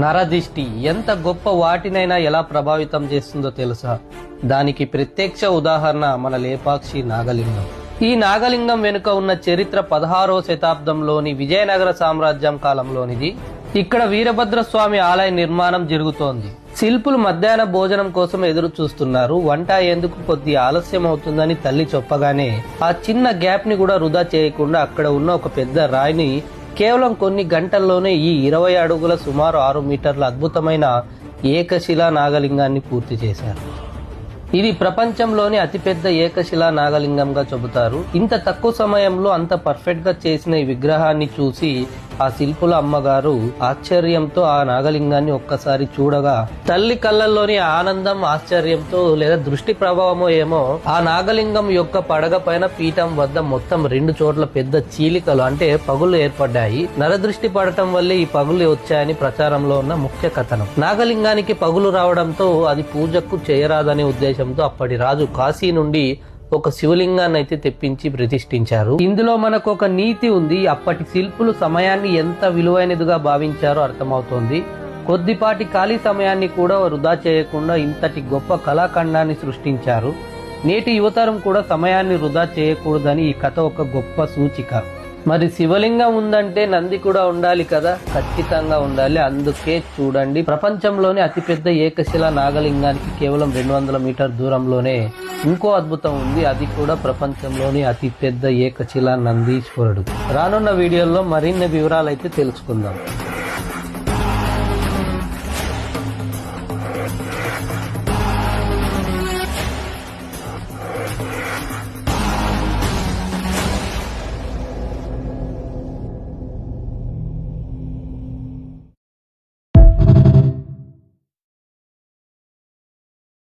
నరదిష్టి ఎంత గొప్ప వాటినైనా ఎలా ప్రభావితం చేస్తుందో తెలుసా? దానికి ప్రత్యక్ష ఉదాహరణ మన లేపాక్షి నాగలింగం. ఈ నాగలింగం వెనుక ఉన్న చరిత్ర పదహారో శతాబ్దంలోని విజయనగర సామ్రాజ్యం కాలంలోనిది. ఇక్కడ వీరభద్ర స్వామి ఆలయ నిర్మాణం జరుగుతోంది. శిల్పులు మధ్యాహ్న భోజనం కోసం ఎదురు చూస్తున్నారు. వంట ఎందుకు కొద్ది ఆలస్యం అవుతుందని తల్లి చెప్పగానే ఆ చిన్న గ్యాప్ని కూడా వృధా చేయకుండా అక్కడ ఉన్న ఒక పెద్ద రాయిని కేవలం కొన్ని గంటల్లోనే ఈ ఇరవై అడుగుల సుమారు ఆరు మీటర్ల అద్భుతమైన ఏకశిలా నాగలింగాన్ని పూర్తి చేశారు. ఇది ప్రపంచంలోని అతిపెద్ద ఏకశిలా నాగలింగంగా చెబుతారు. ఇంత తక్కువ సమయంలో అంత పర్ఫెక్ట్గా చేసిన ఈ విగ్రహాన్ని చూసి ఆ శిల్పుల అమ్మగారు ఆశ్చర్యంతో ఆ నాగలింగాన్ని ఒక్కసారి చూడగా తల్లి కళ్ళల్లోని ఆనందం ఆశ్చర్యంతో లేదా దృష్టి ప్రభావమో ఏమో ఆ నాగలింగం యొక్క పడగ పైన పీఠం వద్ద మొత్తం రెండు చోట్ల పెద్ద చీలికలు అంటే పగులు ఏర్పడ్డాయి. నరదృష్టి పడటం వల్లే ఈ పగులు వచ్చాయని ప్రచారంలో ఉన్న ముఖ్య కథనం. నాగలింగానికి పగులు రావడంతో అది పూజకు చేయరాదనే ఉద్దేశంతో అప్పటి రాజు కాశీ నుండి ఒక శివలింగాన్ని అయితే తెప్పించి ప్రతిష్ఠించారు. ఇందులో మనకు ఒక నీతి ఉంది. అప్పటి శిల్పులు సమయాన్ని ఎంత విలువైనదిగా భావించారో అర్థమవుతోంది. కొద్దిపాటి ఖాళీ సమయాన్ని కూడా వృధా చేయకుండా ఇంతటి గొప్ప కళాఖండాన్ని సృష్టించారు. నేటి యువతరం కూడా సమయాన్ని వృధా చేయకూడదని ఈ కథ ఒక గొప్ప సూచిక. మరి శివలింగం ఉందంటే నంది కూడా ఉండాలి కదా? ఖచ్చితంగా ఉండాలి. అందుకే చూడండి ప్రపంచంలోనే అతిపెద్ద ఏకశిల నాగలింగానికి కేవలం రెండు వందల మీటర్ దూరంలోనే ఇంకో అద్భుతం ఉంది. అది కూడా ప్రపంచంలోని అతిపెద్ద ఏకశిల నందీశ్వరుడు. రానున్న వీడియోలో మరిన్ని వివరాలు అయితే తెలుసుకుందాం.